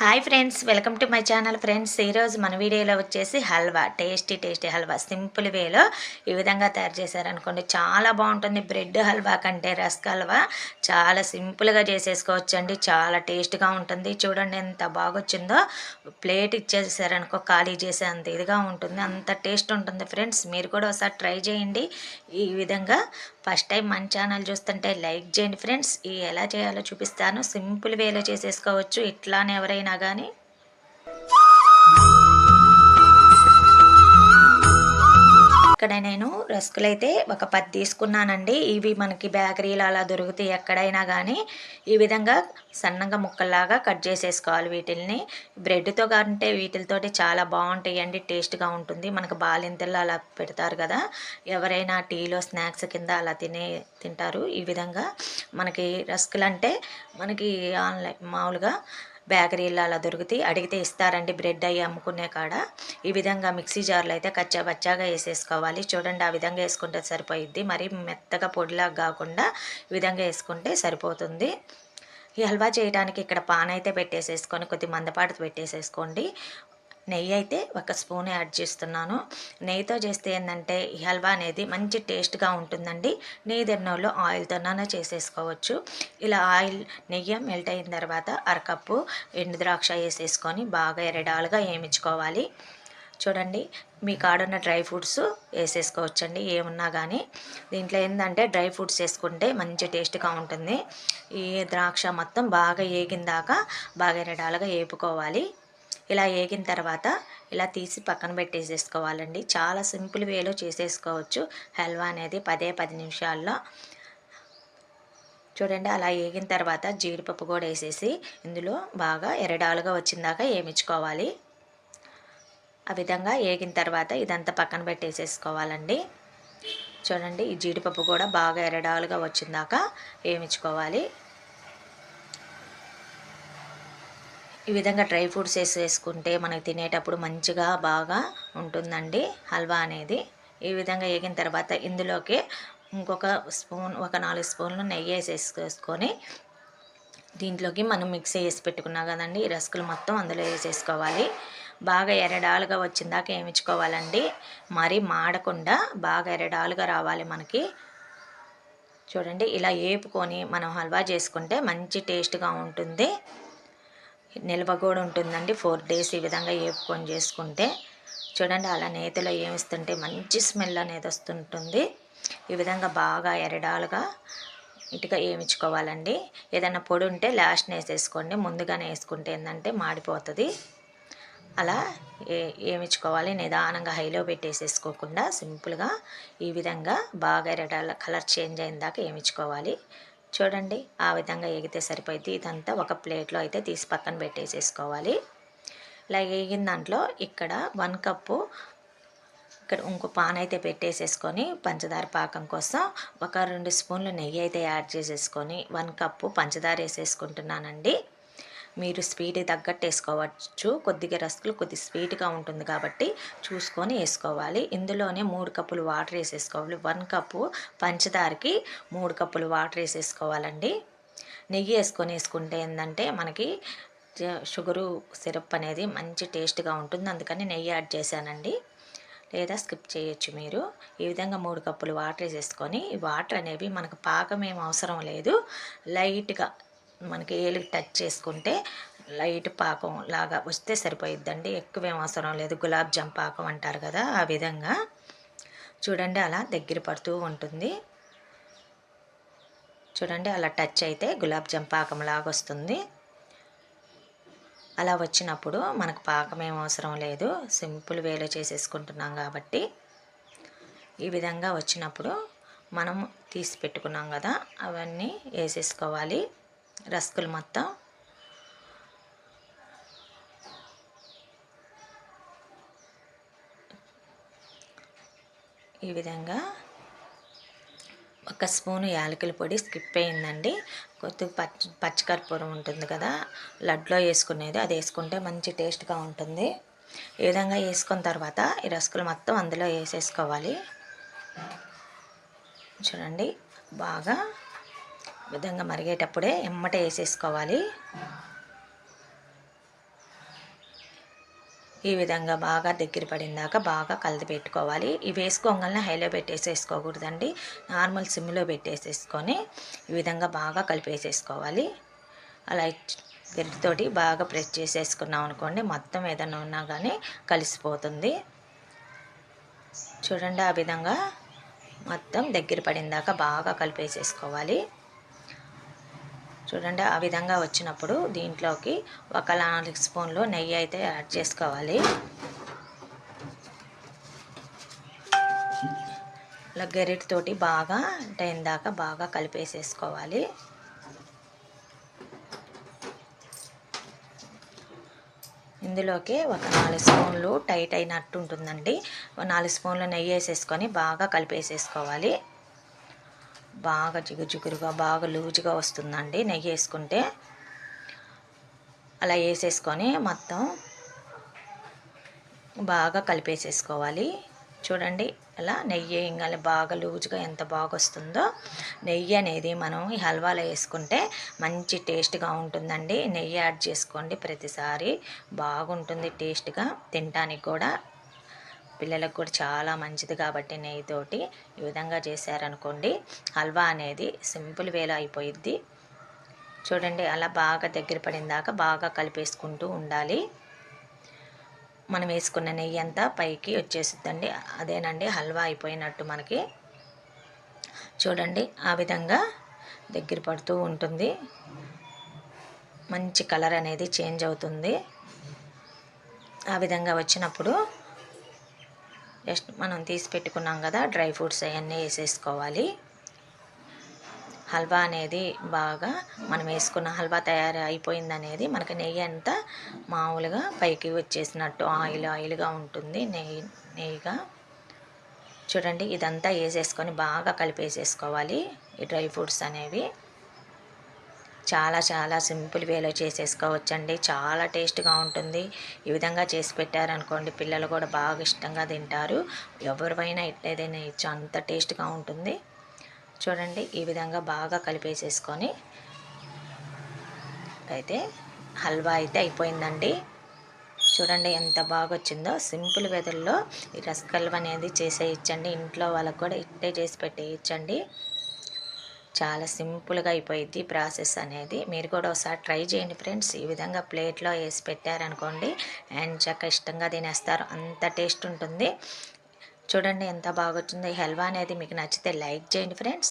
Hi friends welcome to my channel friends. ఈరోజు మన వీడియోలో వచ్చేసి halwa tasty tasty halwa. Simple వేలో ఈ విధంగా తయారు చేశారనుకోండి. చాలా బాగుంటుంది. బ్రెడ్ హల్వా కంటే రస్క్ హల్వా చాలా సింపుల్గా చేసేసుకోవచ్చు అండి చాలా టేస్ట్గా ఉంటుంది. చూడండి ఎంత బాగొచ్చిందో. ప్లేట్ ఇచ్చేసారనుకో ఖాళీ చేసే అంత ఇదిగా ఉంటుంది. అంత టేస్ట్ ఉంటుంది ఫ్రెండ్స్. మీరు కూడా ఒకసారి ట్రై చేయండి. ఈ విధంగా ఫస్ట్ టైం మన ఛానల్ చూస్తుంటే లైక్ చేయండి ఫ్రెండ్స్. ఈ ఎలా చేయాలో చూపిస్తాను. సింపుల్ వేలో చేసేసుకోవచ్చు. ఇట్లానే ఎవరైనా కానీ ఇక్కడ నేను రస్కులు అయితే ఒక పది తీసుకున్నానండి. ఇవి మనకి బేకరీలు అలా దొరుకుతాయి ఎక్కడైనా కానీ ఈ విధంగా సన్నగా ముక్కల్లాగా కట్ చేసేసుకోవాలి వీటిల్ని. బ్రెడ్తో కంటే వీటితోటి చాలా బాగుంటాయండి టేస్ట్గా ఉంటుంది. మనకు బాలింతలు అలా పెడతారు కదా. ఎవరైనా టీలో స్నాక్స్ కింద అలా తినే తింటారు. ఈ విధంగా మనకి రస్కులు అంటే మనకి ఆన్లైన్ మామూలుగా బేకరీలో అలా దొరుకుతాయి అడిగితే ఇస్తారండి బ్రెడ్ అయ్యి అమ్ముకునే కాడ. ఈ విధంగా మిక్సీ జార్లో అయితే కచ్చా బచ్చాగా వేసేసుకోవాలి. చూడండి ఆ విధంగా వేసుకుంటే సరిపోయిద్ది. మరి మెత్తగా పొడిలాగా కాకుండా ఈ విధంగా వేసుకుంటే సరిపోతుంది. ఈ హల్వా చేయడానికి ఇక్కడ పాన్ అయితే పెట్టేసేసుకొని కొద్ది మందపాటు పెట్టేసేసుకోండి. నెయ్యి అయితే ఒక స్పూన్ యాడ్ చేస్తున్నాను. నెయ్యితో చేస్తే ఏంటంటే ఈ హల్వా అనేది మంచి టేస్ట్గా ఉంటుందండి. నెయ్యి తిన్నోళ్ళు ఆయిల్తోనే చేసేసుకోవచ్చు. ఇలా ఆయిల్ నెయ్యి మెల్ట్ అయిన తర్వాత అరకప్పు ఎండు ద్రాక్ష వేసేసుకొని బాగా ఎరడాలుగా వేయించుకోవాలి చూడండి మీ కాడున్న డ్రై ఫ్రూట్స్ వేసేసుకోవచ్చండి ఏమున్నా కానీ దీంట్లో ఏంటంటే డ్రై ఫ్రూట్స్ వేసుకుంటే మంచి టేస్ట్గా ఉంటుంది. ఈ ద్రాక్ష మొత్తం బాగా ఏగిందాక బాగా ఎరడాలుగా వేపుకోవాలి ఇలా వేగిన తర్వాత ఇలా తీసి పక్కన పెట్టేసేసుకోవాలండి. చాలా సింపుల్ వేలో చేసేసుకోవచ్చు. హల్వా అనేది పదే పది నిమిషాల్లో. చూడండి అలా వేగిన తర్వాత జీడిపప్పు కూడా వేసేసి ఇందులో బాగా ఎరడాలుగా వచ్చిందాక వేయించుకోవాలి ఆ విధంగా వేగిన తర్వాత ఇదంతా పక్కన పెట్టేసేసుకోవాలండి. చూడండి ఈ జీడిపప్పు కూడా బాగా ఎరడాలుగా వచ్చిందాక వేయించుకోవాలి ఈ విధంగా డ్రై ఫ్రూట్స్ వేసి వేసుకుంటే మనకి తినేటప్పుడు మంచిగా బాగా ఉంటుందండి హల్వా అనేది. ఈ విధంగా వేగిన తర్వాత ఇందులోకి ఇంకొక స్పూన్ ఒక నాలుగు స్పూన్లు నెయ్యి వేసేసుకొని దీంట్లోకి మనం మిక్సీ వేసి పెట్టుకున్నాం కదండి. ఈ రస్కులు మొత్తం అందులో వేసేసుకోవాలి. బాగా ఎరడాలుగా వచ్చిందాక ఏమిచ్చుకోవాలండి మరి మాడకుండా బాగా ఎరడాలుగా రావాలి మనకి. చూడండి ఇలా వేపుకొని మనం హల్వా చేసుకుంటే మంచి టేస్ట్గా ఉంటుంది. నిల్వ కూడా ఉంటుందండి. ఫోర్ డేస్ ఈ విధంగా వేపుకొని చేసుకుంటే చూడండి అలా నేతిలో ఏమిస్తుంటే మంచి స్మెల్ అనేది వస్తుంటుంది. ఈ విధంగా బాగా ఎరడాలుగా ఇటుగా వేయించుకోవాలండి ఏదైనా పొడి ఉంటే లాస్ట్ని వేసేసుకోండి. ముందుగానే వేసుకుంటే ఏంటంటే మాడిపోతుంది. అలా ఏ ఏమిచ్చుకోవాలి నిదానంగా హైలో పెట్టేసేసుకోకుండా సింపుల్గా ఈ విధంగా బాగా ఎరడాల కలర్ చేంజ్ అయిన దాకా ఏమిచ్చుకోవాలి చూడండి ఆ విధంగా ఎగితే సరిపోయింది ఇదంతా ఒక ప్లేట్లో అయితే తీసి పక్కన పెట్టేసేసుకోవాలి. ఇలా వేగిన దాంట్లో ఇక్కడ వన్ కప్పు ఇక్కడ ఇంకో పాన్ అయితే పెట్టేసేసుకొని పంచదార పాకం కోసం ఒక రెండు స్పూన్లు నెయ్యి అయితే యాడ్ చేసేసుకొని వన్ కప్పు పంచదార వేసేసుకుంటున్నానండి. మీరు స్వీట్ తగ్గట్టు వేసుకోవచ్చు. కొద్దిగా రస్కులు కొద్ది స్వీట్గా ఉంటుంది కాబట్టి చూసుకొని వేసుకోవాలి. ఇందులోనే మూడు కప్పులు వాటర్ వేసేసుకోవాలి. వన్ కప్పు పంచదారకి మూడు కప్పులు వాటర్ వేసేసుకోవాలండి. నెయ్యి వేసుకొని వేసుకుంటే ఏంటంటే మనకి షుగరు సిరప్ అనేది మంచి టేస్ట్గా ఉంటుంది. అందుకని నెయ్యి యాడ్ చేశానండి. లేదా స్కిప్ చేయొచ్చు మీరు. ఈ విధంగా మూడు కప్పులు వాటర్ వేసేసుకొని ఈ వాటర్ అనేవి మనకు పాకం ఏం అవసరం లేదు. లైట్గా మనకి ఏలికి టచ్ చేసుకుంటే లైట్ పాకం లాగా వస్తే సరిపోయిద్దండి. ఎక్కువేం అవసరం లేదు. గులాబ్ జామ్ పాకం అంటారు కదా ఆ విధంగా చూడండి అలా దగ్గర పడుతూ ఉంటుంది. చూడండి అలా టచ్ అయితే గులాబ్ జామ్ పాకం లాగా వస్తుంది. అలా వచ్చినప్పుడు మనకు పాకం ఏం అవసరం లేదు. సింపుల్ వేలో చేసేసుకుంటున్నాం కాబట్టి ఈ విధంగా వచ్చినప్పుడు మనం తీసి పెట్టుకున్నాం కదా అవన్నీ వేసేసుకోవాలి. రస్కులు మొత్తం. ఈ విధంగా ఒక స్పూను యాలకుల పొడి స్కిప్ అయిందండి. కొద్దిగా పచ్చి పచ్చికర్పూరం ఉంటుంది కదా లడ్లో వేసుకునేది అది వేసుకుంటే మంచి టేస్ట్గా ఉంటుంది. ఈ విధంగా వేసుకున్న తర్వాత ఈ రసకులు మొత్తం అందులో వేసేసుకోవాలి. చూడండి బాగా విధంగా మరిగేటప్పుడే ఎమ్మట వేసేసుకోవాలి. ఈ విధంగా బాగా దగ్గర పడిందాక బాగా కలిపి పెట్టుకోవాలి. ఇవి వేసుకోగానే హైలో పెట్టేసేసుకోకూడదండి. నార్మల్ సిమ్లో పెట్టేసేసుకొని ఈ విధంగా బాగా కలిపేసేసుకోవాలి. అలా గరిటతోటి బాగా ప్రెస్ చేసేసుకున్నాం అనుకోండి మొత్తం ఏదైనా ఉన్నా కానీ కలిసిపోతుంది. చూడండి ఆ విధంగా మొత్తం దగ్గర పడిందాక బాగా కలిపేసేసుకోవాలి. చూడండి ఆ విధంగా వచ్చినప్పుడు దీంట్లోకి ఒక నాలుగు స్పూన్లు నెయ్యి అయితే యాడ్ చేసుకోవాలి. ఇలా గరిటతోటి బాగా టైం దాకా బాగా కలిపేసేసుకోవాలి. ఇందులోకి ఒక నాలుగు స్పూన్లు టైట్ అయినట్టు ఉంటుందండి. నాలుగు స్పూన్లు నెయ్యి వేసేసుకొని బాగా కలిపేసేసుకోవాలి. బాగా జిగురు జిగురుగా బాగా లూజుగా వస్తుందండి. నెయ్యి వేసుకుంటే అలా వేసేసుకొని మొత్తం బాగా కలిపేసేసుకోవాలి. చూడండి అలా నెయ్యి ఇంకా బాగా లూజుగా ఎంత బాగా వస్తుందో. నెయ్యి అనేది మనం ఈ హల్వాలో వేసుకుంటే మంచి టేస్ట్గా ఉంటుందండి. నెయ్యి యాడ్ చేసుకోండి ప్రతిసారి. బాగుంటుంది టేస్ట్గా. తినడానికి కూడా పిల్లలకు కూడా చాలా మంచిది కాబట్టి నెయ్యితోటి ఈ విధంగా చేశారనుకోండి. హల్వా అనేది సింపుల్ వేలో అయిపోయిద్ది. చూడండి అలా బాగా దగ్గర పడిన దాకా బాగా కలిపేసుకుంటూ ఉండాలి. మనం వేసుకున్న నెయ్యి అంతా పైకి వచ్చేసిద్దండి. అదేనండి హల్వా అయిపోయినట్టు మనకి. చూడండి ఆ విధంగా దగ్గర పడుతూ ఉంటుంది. మంచి కలర్ అనేది చేంజ్ అవుతుంది. ఆ విధంగా వచ్చినప్పుడు జస్ట్ మనం తీసి పెట్టుకున్నాం కదా డ్రై ఫ్రూట్స్ అవన్నీ వేసేసుకోవాలి. హల్వా అనేది బాగా మనం వేసుకున్న హల్వా తయారు అయిపోయింది అనేది మనకి నెయ్యి అంతా మామూలుగా పైకి వచ్చేసినట్టు ఆయిల్ ఆయిల్గా ఉంటుంది నెయ్యి నెయ్యిగా. చూడండి ఇదంతా వేసేసుకొని బాగా కలిపేసేసుకోవాలి ఈ డ్రై ఫ్రూట్స్ అనేవి. చాలా చాలా సింపుల్ వేలో చేసేసుకోవచ్చండి. చాలా టేస్ట్గా ఉంటుంది. ఈ విధంగా చేసి పెట్టారనుకోండి పిల్లలు కూడా బాగా ఇష్టంగా తింటారు. ఎవరివైనా ఏదైనా ఇచ్చు అంత టేస్ట్గా ఉంటుంది. చూడండి ఈ విధంగా బాగా కలిపేసేసుకొని అయితే హల్వా అయితే అయిపోయిందండి. చూడండి ఎంత బాగా వచ్చిందో సింపుల్ వెదర్లో ఈ రసకల్వ అనేది చేసేయచ్చండి. ఇంట్లో వాళ్ళకు కూడా ఇట్టే చేసి పెట్టేయచ్చండి. చాలా సింపుల్గా అయిపోయింది ప్రాసెస్ అనేది. మీరు కూడా ఒకసారి ట్రై చేయండి ఫ్రెండ్స్. ఈ విధంగా ప్లేట్లో వేసి పెట్టారనుకోండి అండ్ చక్క ఇష్టంగా తినేస్తారు. అంత టేస్ట్ ఉంటుంది. చూడండి ఎంత బాగా వచ్చిందో ఈ హల్వా అనేది మీకు నచ్చితే లైక్ చేయండి ఫ్రెండ్స్.